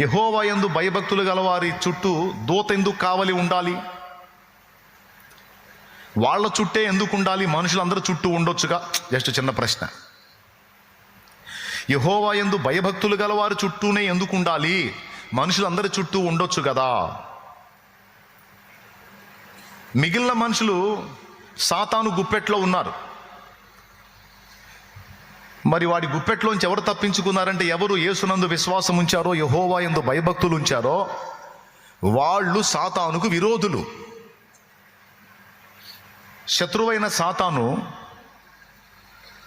యహోవా ఎందు భయభక్తులు గలవారి చుట్టూ దూత ఎందుకు కావలి ఉండాలి? వాళ్ళ చుట్టే ఎందుకు ఉండాలి మనుషులందరూ చుట్టూ ఉండొచ్చుగా? జస్ట్ చిన్న ప్రశ్న. యహోవా ఎందు భయభక్తులు గలవారి చుట్టూనే ఎందుకు ఉండాలి మనుషులందరి చుట్టూ ఉండొచ్చు కదా? మిగిలిన మనుషులు సాతాను గుప్పెట్లో ఉన్నారు. మరి వాడి గుప్పెట్లోంచి ఎవరు తప్పించుకున్నారంటే ఎవరు యేసునందు విశ్వాసం ఉంచారో యహోవా ఎందు భయభక్తులు ఉంచారో వాళ్ళు సాతానుకు విరోధులు. శత్రువైన సాతాను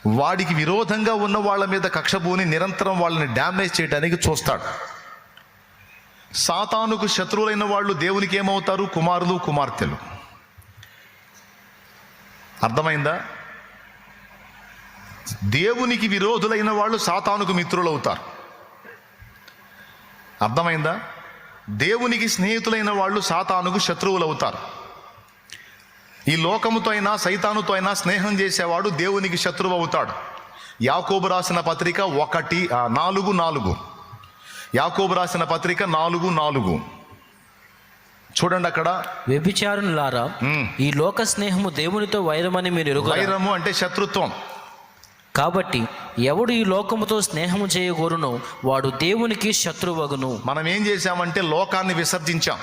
వాడికి విరోధంగా ఉన్న వాళ్ళ మీద కక్షభూని నిరంతరం వాళ్ళని డ్యామేజ్ చేయడానికి చూస్తాడు. సాతానుకు శత్రువులైన వాళ్ళు దేవునికి ఏమవుతారు? కుమారులు కుమార్తెలు. అర్థమైందా? దేవునికి విరోధులైన వాళ్ళు సాతానుకు మిత్రులు అవుతారు అర్థమైందా? దేవునికి స్నేహితులైన వాళ్ళు సాతానుకు శత్రువులు అవుతారు ఈ లోకముతో అయినా సైతానుతో అయినా స్నేహం చేసేవాడు దేవునికి శత్రువు అవుతాడు యాకోబు రాసిన పత్రిక ఒకటి నాలుగు నాలుగు. యాకోబు రాసిన పత్రిక నాలుగు నాలుగు. చూడండి అక్కడ. వ్యభిచారులారా. ఈ లోక స్నేహము దేవునితో వైరమని మీరు వైరము అంటే శత్రుత్వం. కాబట్టి ఎవడు ఈ లోకముతో స్నేహము చేయగోరునో వాడు దేవునికి శత్రువగును. మనం ఏం చేశామంటే లోకాన్ని విసర్జించాం.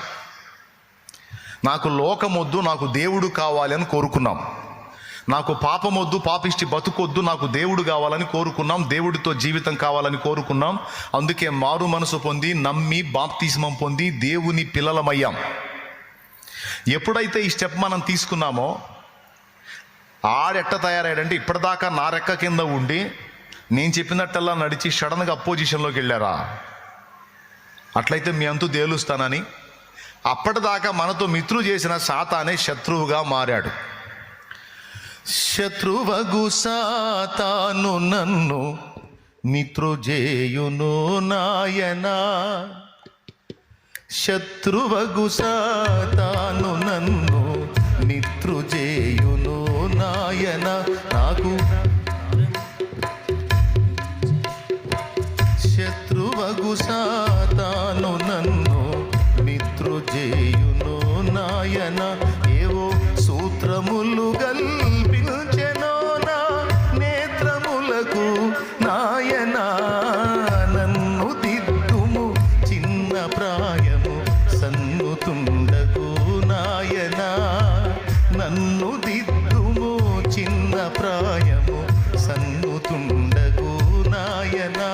నాకు లోకమొద్దు నాకు దేవుడు కావాలి అని కోరుకున్నాం. నాకు పాపమొద్దు పాపిష్టి బతుకొద్దు నాకు దేవుడు కావాలని కోరుకున్నాం. దేవుడితో జీవితం కావాలని కోరుకున్నాం. అందుకే మారు మనసు పొంది నమ్మి బాప్తిస్మం పొంది దేవుని పిల్లలమయ్యాం. ఎప్పుడైతే ఈ స్టెప్ మనం తీసుకున్నామో ఆడెట్ట తయారయ్యాడంటే ఇప్పటిదాకా నా రెక్క కింద ఉండి నేను చెప్పినట్టల్లా నడిచి సడన్గా అపోజిషన్లోకి వెళ్ళారా? అట్లయితే మీ అంతు తేలుస్తానని. అప్పటిదాకా మనతో మిత్రులు చేసిన సాతానే శత్రువుగా మారాడు. శత్రువగు సాతాను నన్ను మిత్రుజేయును నాయనా. శత్రువగు సాతాను నన్ను మిత్రుజేయు ఆయన నాకు శత్రువగు సాతాను నన్ను మిత్రుజేయును నాయన. ఏవో సూత్రములు గల్ సన్నుతుండగు నాయనా.